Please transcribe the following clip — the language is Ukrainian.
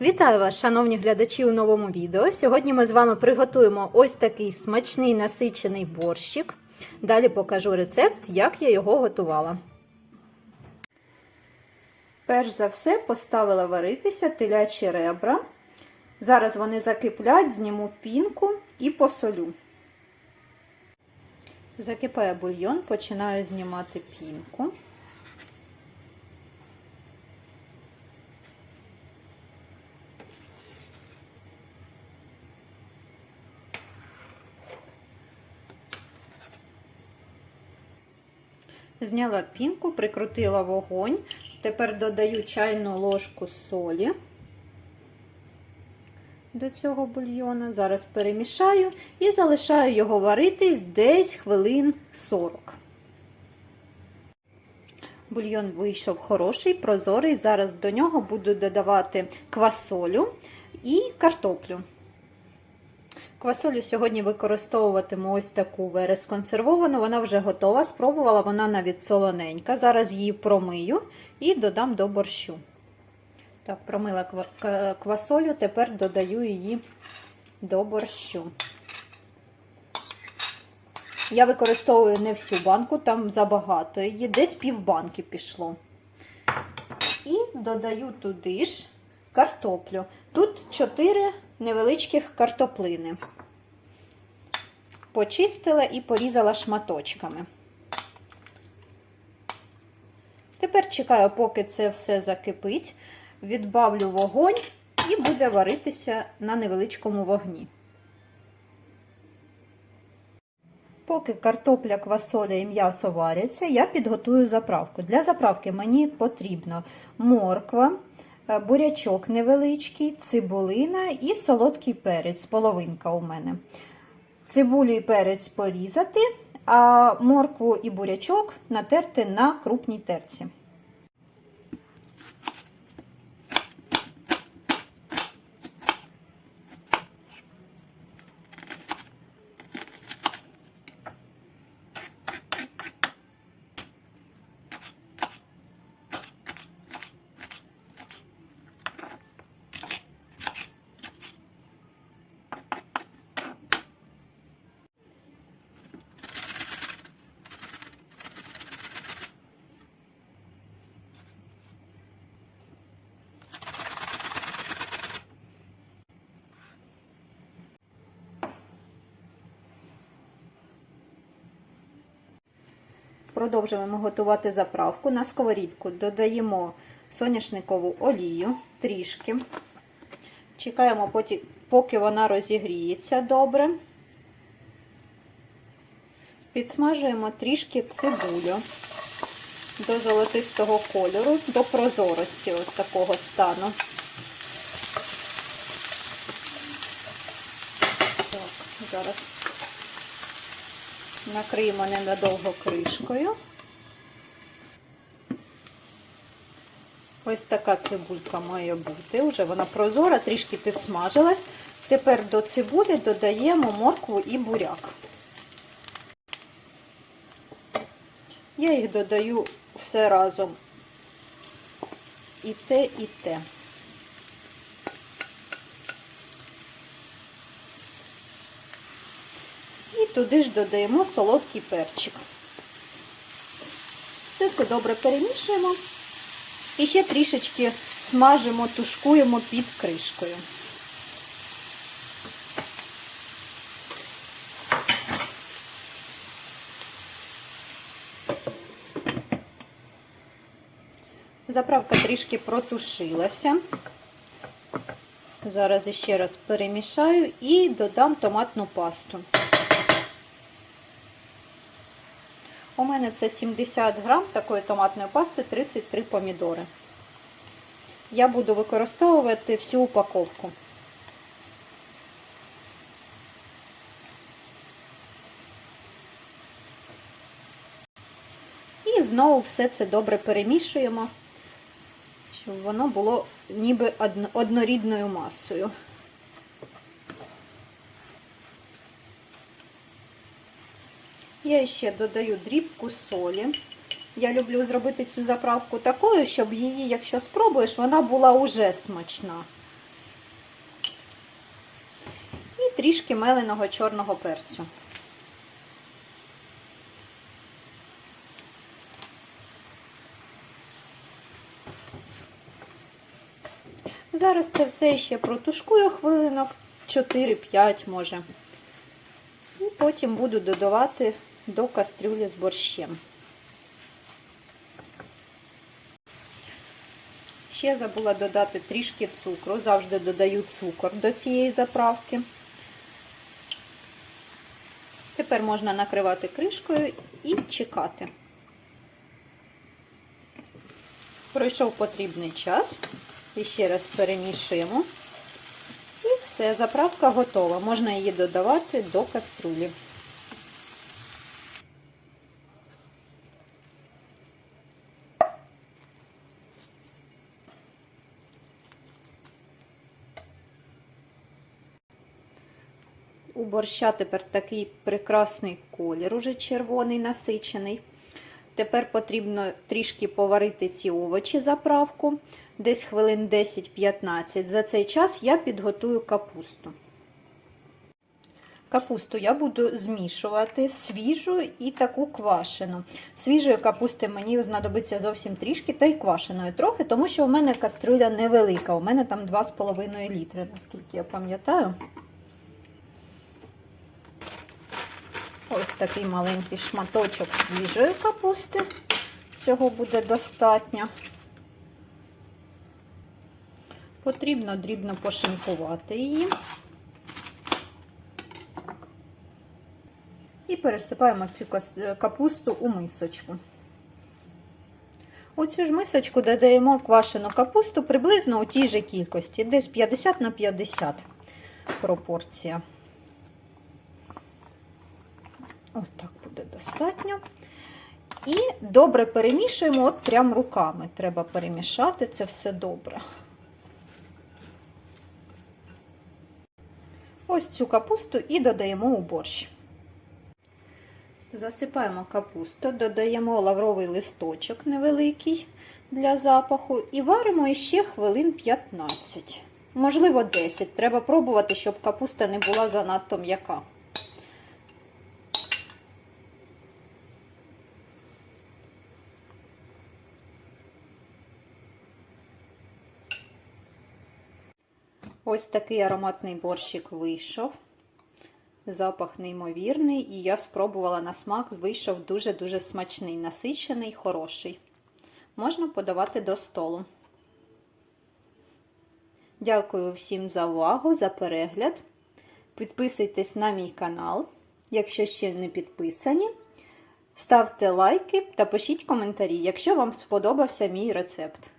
Вітаю вас, шановні глядачі, у новому відео. Сьогодні ми з вами приготуємо ось такий смачний насичений борщик. Далі покажу рецепт, як я його готувала. Перш за все поставила варитися телячі ребра. Зараз вони закиплять, зніму пінку і посолю. Закипає бульйон, починаю знімати пінку. Зняла пінку, прикрутила вогонь. Тепер додаю чайну ложку солі до цього бульйона. Зараз перемішаю і залишаю його варитись десь хвилин 40. Бульйон вийшов хороший, прозорий. Зараз до нього буду додавати квасолю і картоплю. Квасолю сьогодні використовуватиму ось таку консервовану, вона вже готова. Спробувала, вона навіть солоненька. Зараз її промию і додам до борщу. Так, промила квасолю, тепер додаю її до борщу. Я використовую не всю банку, там забагато її, десь пів банки пішло. І додаю туди ж картоплю. Тут 4 невеличких картоплини. Почистила і порізала шматочками. Тепер чекаю, поки це все закипить, відбавлю вогонь і буде варитися на невеличкому вогні. Поки картопля, квасоля і м'ясо варяться, я підготую заправку. Для заправки мені потрібно морква, бурячок невеличкий, цибулина і солодкий перець, половинка у мене. Цибулю і перець порізати, а моркву і бурячок натерти на крупній терці. Продовжуємо готувати заправку. На сковорідку додаємо соняшникову олію трішки. Чекаємо, поки вона розігріється добре. Підсмажуємо трішки цибулю до золотистого кольору, до прозорості ось такого стану. Так, зараз накриємо ненадовго кришкою. Ось така цибулька має бути. Вже вона прозора, трішки підсмажилась. Тепер до цибулі додаємо моркву і буряк. Я їх додаю все разом. І те, і те. Туди ж додаємо солодкий перчик. Все це добре перемішуємо. І ще трішечки смажимо, тушкуємо під кришкою. Заправка трішки протушилася. Зараз ще раз перемішаю і додам томатну пасту. У мене це 70 грам такої томатної пасти, 33 помідори. Я буду використовувати всю упаковку. І знову все це добре перемішуємо, щоб воно було ніби однорідною масою. Я ще додаю дрібку солі. Я люблю зробити цю заправку такою, щоб її, якщо спробуєш, вона була уже смачна. І трішки меленого чорного перцю. Зараз це все ще протушкую хвилинок 4-5 може. І потім буду додавати до кастрюлі з борщем. Ще забула додати трішки цукру. Завжди додаю цукор до цієї заправки. Тепер можна накривати кришкою і чекати. Пройшов потрібний час. І ще раз перемішуємо. І все, заправка готова. Можна її додавати до каструлі. У борща тепер такий прекрасний колір, уже червоний насичений. Тепер потрібно трішки поварити ці овочі заправку, десь хвилин 10-15. За цей час я підготую капусту. Капусту я буду змішувати свіжу і таку квашену. Свіжої капусти мені знадобиться зовсім трішки, та й квашеної трохи, тому що у мене каструля невелика. У мене там 2,5 літри, наскільки я пам'ятаю. Ось такий маленький шматочок свіжої капусти. Цього буде достатньо. Потрібно дрібно пошинкувати її. І пересипаємо цю капусту у мисочку. У цю ж мисочку додаємо квашену капусту приблизно у тій же кількості, десь 50 на 50 пропорція. Ось так буде достатньо. І добре перемішуємо, от прям руками. Треба перемішати це все добре. Ось цю капусту і додаємо у борщ. Засипаємо капусту, додаємо лавровий листочок невеликий для запаху і варимо ще хвилин 15, можливо 10. Треба пробувати, щоб капуста не була занадто м'яка. Ось такий ароматний борщик вийшов. Запах неймовірний, і я спробувала на смак, вийшов дуже-дуже смачний, насичений, хороший. Можна подавати до столу. Дякую всім за увагу, за перегляд. Підписуйтесь на мій канал, якщо ще не підписані. Ставте лайки та пишіть коментарі, якщо вам сподобався мій рецепт.